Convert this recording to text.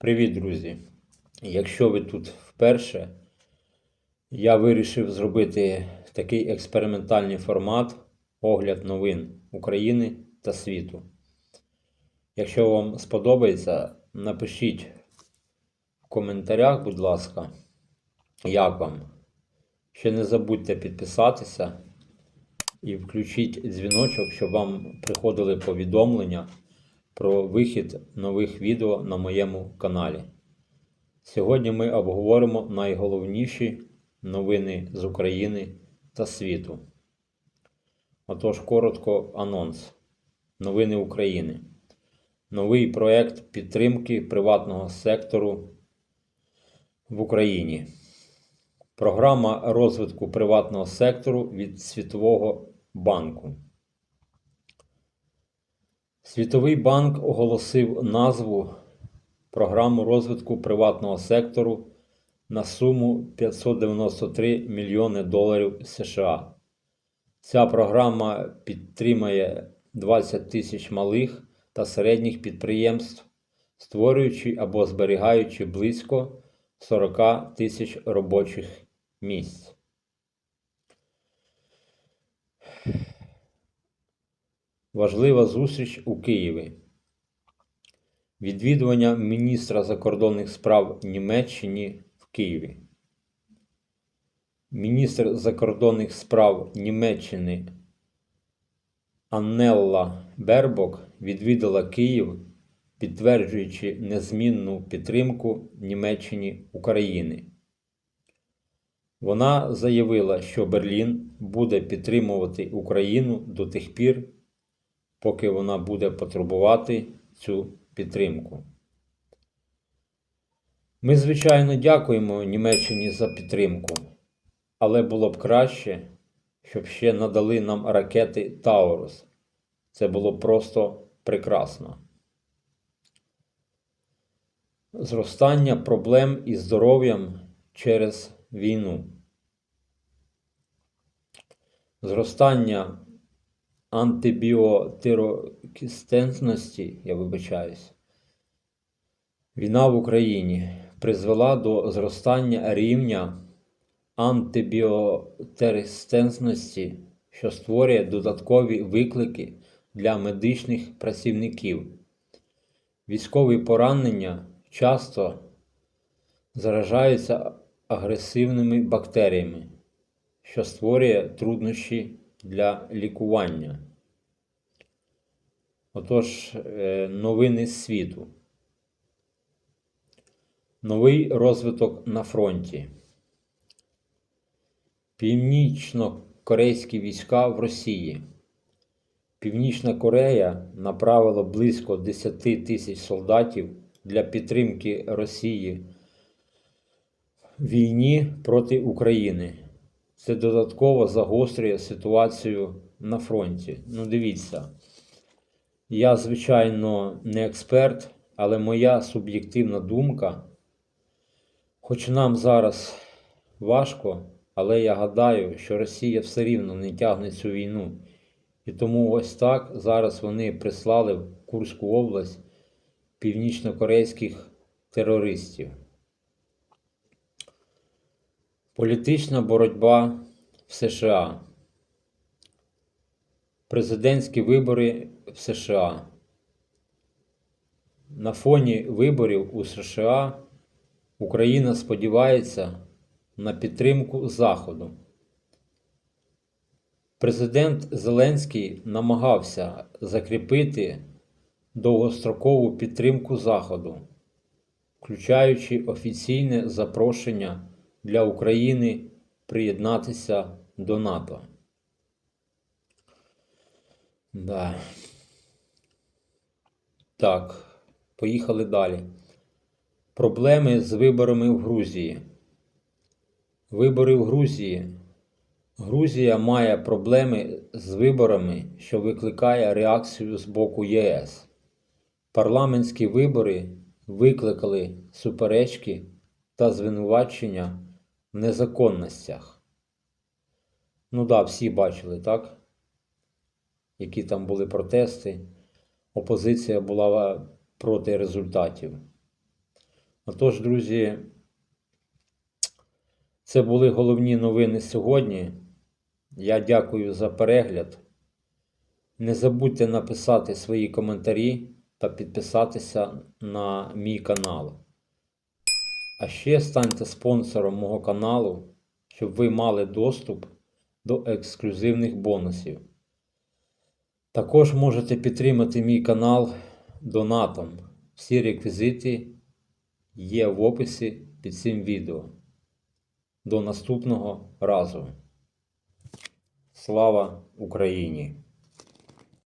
Привіт, друзі! Якщо ви тут вперше, я вирішив зробити такий експериментальний формат огляд новин України та світу. Якщо вам сподобається, напишіть в коментарях, будь ласка, як вам. Ще не забудьте підписатися і включіть дзвіночок, щоб вам приходили повідомлення про вихід нових відео на моєму каналі. Сьогодні ми обговоримо найголовніші новини з України та світу. Отож, коротко анонс. Новини України. Новий проект підтримки приватного сектору в Україні. Програма розвитку приватного сектору від Світового банку. Світовий банк оголосив назву програму розвитку приватного сектору на суму 593 мільйони доларів США. Ця програма підтримує 20 тисяч малих та середніх підприємств, створюючи або зберігаючи близько 40 тисяч робочих місць. Важлива зустріч у Києві. Відвідування міністра закордонних справ Німеччини в Києві. Міністр закордонних справ Німеччини Аннелла Бербок відвідала Київ, підтверджуючи незмінну підтримку Німеччині України. Вона заявила, що Берлін буде підтримувати Україну до тих пір, поки вона буде потребувати цю підтримку. Ми, звичайно, дякуємо Німеччині за підтримку, але було б краще, щоб ще надали нам ракети Таурус. Це було просто прекрасно. Зростання проблем із здоров'ям через війну. Зростання антибіотирокістентності, я вибачаюсь, війна в Україні призвела до зростання рівня антибіотирестентності, що створює додаткові виклики для медичних працівників. Військові поранення часто заражаються агресивними бактеріями, що створює труднощі для лікування. Отож, е, новини світу. Новий розвиток на фронті. Північно-корейські війська в Росії. Північна Корея направила близько 10 тисяч солдатів для підтримки Росії війні проти України. Це додатково загострює ситуацію на фронті. Ну, дивіться, я, звичайно, не експерт, але моя суб'єктивна думка, хоч нам зараз важко, але я гадаю, що Росія все рівно не тягне цю війну. І тому ось так зараз вони прислали в Курську область північнокорейських терористів. Політична боротьба в США. Президентські вибори в США. На фоні виборів у США Україна сподівається на підтримку Заходу. Президент Зеленський намагався закріпити довгострокову підтримку Заходу, включаючи офіційне запрошення для України приєднатися до НАТО. Да. Так, поїхали далі. Проблеми з виборами в Грузії. Вибори в Грузії. Грузія має проблеми з виборами, що викликає реакцію з боку ЄС. Парламентські вибори викликали суперечки та звинувачення незаконностях. Ну да, всі бачили, так? Які там були протести. Опозиція була проти результатів. Отож, друзі, це були головні новини сьогодні. Я дякую за перегляд. Не забудьте написати свої коментарі та підписатися на мій канал. А ще станьте спонсором мого каналу, щоб ви мали доступ до ексклюзивних бонусів. Також можете підтримати мій канал донатом. Всі реквізити є в описі під цим відео. До наступного разу. Слава Україні!